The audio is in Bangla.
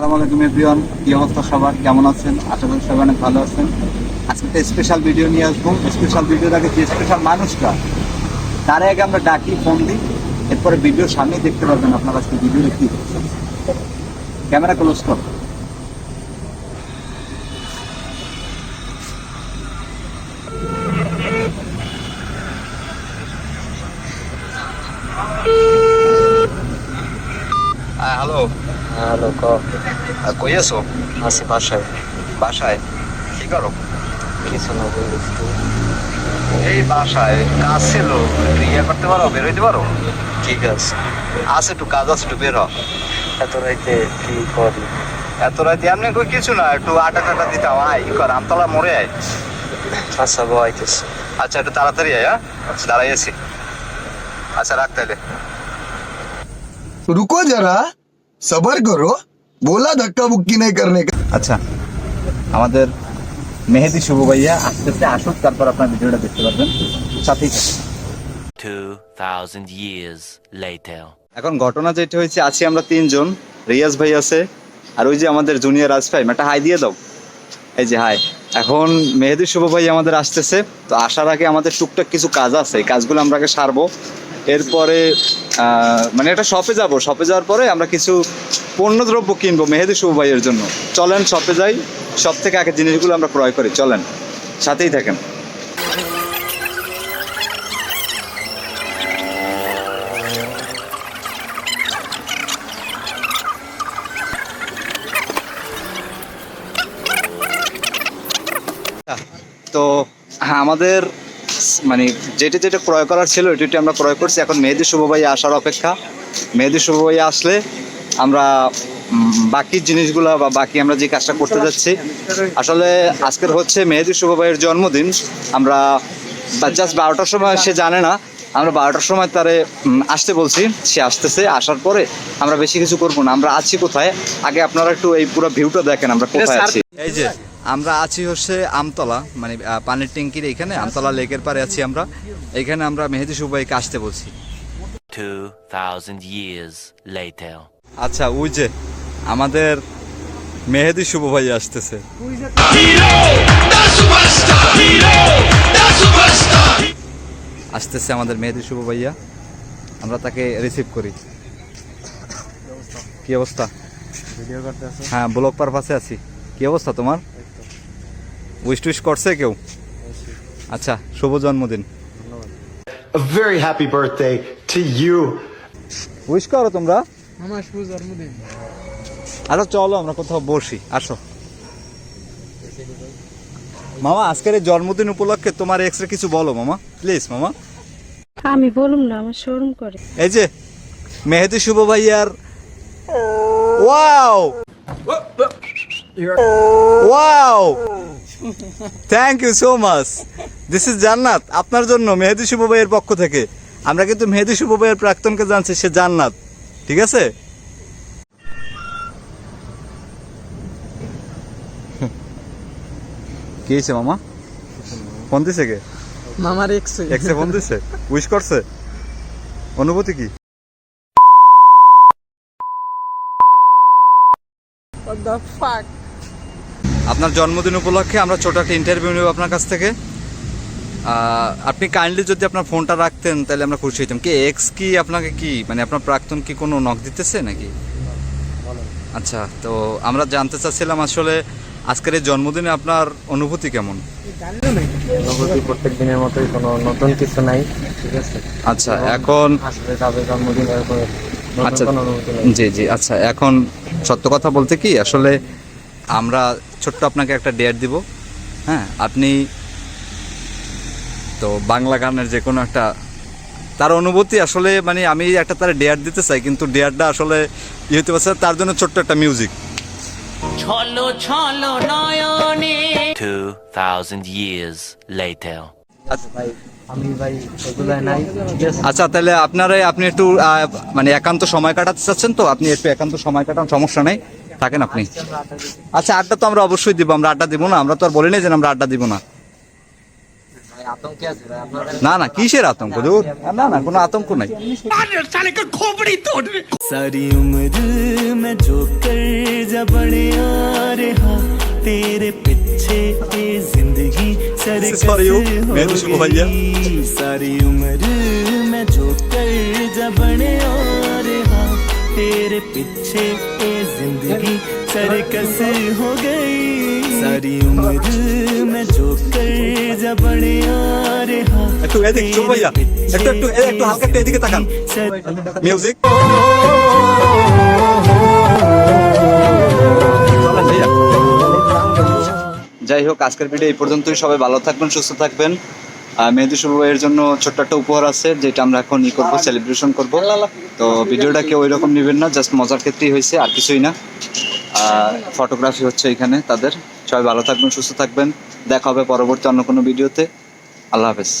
সালাম আলাইকুম এভরিওয়ান কি অবস্থা সবার? কেমন আছেন? আশা করি সবাই অনেক ভালো আছেন। আজকে একটা স্পেশাল ভিডিও নিয়ে আসব। স্পেশাল ভিডিওর আগে যে স্পেশাল মানুষটা, তার আগে আমরা ডাকি ফোন দিই। এরপরে ভিডিওর সামনেই দেখতে পারবেন আপনারা আজকে ভিডিও দেখতে ক্যামেরা ক্লোজ করো। હા લોકો কই আছো আছি বাসায় বাসায় কি করো কিছু না বলছি এই বাসায় কাজ ছিল একটু ইয়ে করতে পারো বেরোইতে পারো ঠিক আছে আছে একটু কাজ আছে একটু বেরো এত রাইতে কি করি এত রাইতে এমনি কই কিছু না একটু আটা টাটা দিতাম আয় ই কর আমতলা মরে আয় আচ্ছা বইতেছি আচ্ছা একটু তাড়াতাড়ি আয় হ্যাঁ দাঁড়াই আছি আচ্ছা রাখ তাহলে রুকো যারা सबर करो बोला धक्का बुक्की नहीं करने का আচ্ছা আমাদের মেহেদি শুভ ভাইয়া আস্তে আস্তে আসুক তারপর আপনার ভিডিওটা দেখতে পারবেন সাথেই থাকুন। 2,000 years later. এখন ঘটনা যেটা হয়েছে আছি আমরা তিনজন রিয়াজ ভাই আছে আর ওই যে আমাদের জুনিয়র রাজ ভাই একটা হাই দিয়ে দাও এই যে হাই এখন মেহেদি শুভ ভাই আমাদের আসতেছে তো আসার আগে আমাদের টুকটাক কিছু কাজ আছে এই কাজগুলো আমরা আগে সারবো এরপরে মানে একটা শপে যাব। শপে যাওয়ার পরে আমরা কিছু পণ্যদ্রব্য কিনবো মেহেদি শুভ ভাইয়ের জন্য। চলেন শপে যাই। সব থেকে আগে জিনিসগুলো আমরা ক্রয় করি। চলেন, সাথেই থাকেন। তো, আমাদের মানে যেটা যেটা ক্রয় করার ছিল এটি আমরা ক্রয় করছি। এখন মেহেদি শুভ ভাই আসার অপেক্ষা। মেহেদি শুভ ভাই আসলে আমরা বাকি জিনিসগুলো বা বাকি আমরা যে কাজটা করতে যাচ্ছি আসলে আজকের হচ্ছে মেহেদি শুভ ভাইয়ের জন্মদিন। আমরা জাস্ট বারোটার সময় সে জানে না আমরা বারোটার সময় তারে আসতে বলছি। সে আসতেছে আসার পরে আমরা বেশি কিছু করব না। আমরা আছি কোথায়? আগে আপনারা একটু এই পুরো ভিউটা দেখেন আমরা কোথায় আছি। এই যে আমরা আছি হচ্ছে আমতলা মানে পানির ট্যাঙ্কির এখানে আমতলা লেকের পারে আছি আমরা। এখানে আমরা মেহেদি সুবাইকে আসতে বলছি। 2,000 years later. আচ্ছা ওই যে আমাদের মেহেদি শুভ ভাই আসতেছে। আসতেছে আমাদের মেহেদি শুভ ভাইয়া আমরা তাকে রিসিভ করি। কি অবস্থা? ভিডিও করতে আছে হ্যাঁ ব্লক পারপাসে আছি। কি অবস্থা তোমার? উইশ টুইশ করছে কেউ? আচ্ছা শুভ জন্মদিন। A very happy birthday to you. Wish করো তোমরা। আমার শুভ জন্মদিন। আচ্ছা চলো আমরা কোথাও বসি। আসো। মামা আজকের এই জন্মদিন উপলক্ষে তোমার এক্সরে কিছু বলো মামা। প্লিজ মামা। আমি বলুম না আমার শোরুম করে। এই যে মেহেদি শুভ ভাইয়ার wow wow thank you so much this is Jannat আপনার জন্য মেহেদি শুভ ভাইয়ের পক্ষ থেকে। আমরা কিন্তু মেহেদি শুভ ভাইয়ের প্রাক্তনকে জানছি সে জান্নাত। ঠিক আছে? কি হয়েছে মামা? ফোন দিছে কে? মামার এক্স এক্সে ফোন দিছে? উইশ করছে? অনুভূতি কি? দ্য ফাক আপনার জন্মদিন উপলক্ষে আমরা ছোট একটা ইন্টারভিউ নেব আপনার কাছ থেকে। আপনি কাইন্ডলি যদি আপনার ফোনটা রাখতেন তাহলে আমরা খুশি হইতাম। কি এক্স কি আপনাকে কি মানে আপনার প্রাক্তন কি কোনো নখ দিতেছে নাকি? আচ্ছা তো আমরা জানতে চাচ্ছিলাম আসলে আজকের এই জন্মদিনে আপনার অনুভূতি কেমন? অনুভূতি প্রত্যেক দিনের মতোই কোনো নতুন কিছু নাই ঠিক আছে? আচ্ছা এখন আসলে তাদের নতুন আচ্ছা জি জি আচ্ছা এখন সত্য কথা বলতে কি আসলে আমরা ছোট্ট আপনাকে একটা ডেয়ার দিব। হ্যাঁ আপনি তো বাংলা গানের যে কোনো একটা তার অনুভূতি আসলে মানে আমি একটা তার ডেয়ার দিতে চাই কিন্তু ডেয়ারটা আসলে ই হতে পারছে তার জন্য ছোট্ট একটা মিউজিক ছলো ছলো নয়নে। 2,000 years later. আমি ভাই নাই আচ্ছা তাহলে আপনারা আপনি একটু আহ, মানে একান্ত সময় কাটাতে চাচ্ছেন তো? আপনি একটু একান্ত সময় কাটান সমস্যা নেই। থাকেন আপনি আচ্ছা আড্ডা তো আমরা অবশ্যই দিব আমরা আড্ডা দিব না আমরা তো আর বলি নাই যে আমরা আড্ডা দিব না আতঙ্কে আছে ভাই আপনাদের না না কিসের আতঙ্ক দূর না না কোনো আতঙ্ক নাই सारी उम्र मैं जो कर जा बड़े आ रहा तेरे पीछे ये जिंदगी सरकस Sorry, हो मैं तो शुभ भैया। गई सारी उम्र मैं जो कर जा बड़े आ रहा तेरे पीछे ये जिंदगी सरकस हो गई सारी उम्र मैं जो कर जा बड़े आ रहा একটু এদিক চুপ ভাইয়া একটু একটু এ, একটু হালকা একটু এদিকে তাকান মিউজিক যাই হোক আজকের ভিডিও এই পর্যন্তই সবাই ভালো থাকবেন সুস্থ থাকবেন আহ, মেহেদি শুভ এর জন্য ছোট্ট একটা উপহার আছে, যেটা আমরা এখন ই করব সেলিব্রেশন করব। তো ভিডিওটা কেউ ওই রকম নেবেন না জাস্ট মজার ক্ষেত্রেই হয়েছে, আর কিছুই না। ফটোগ্রাফি হচ্ছে এখানে তাদের। সবাই ভালো থাকবেন, সুস্থ থাকবেন। দেখা হবে পরবর্তী অন্য কোনো ভিডিওতে। আল্লাহ হাফেজ।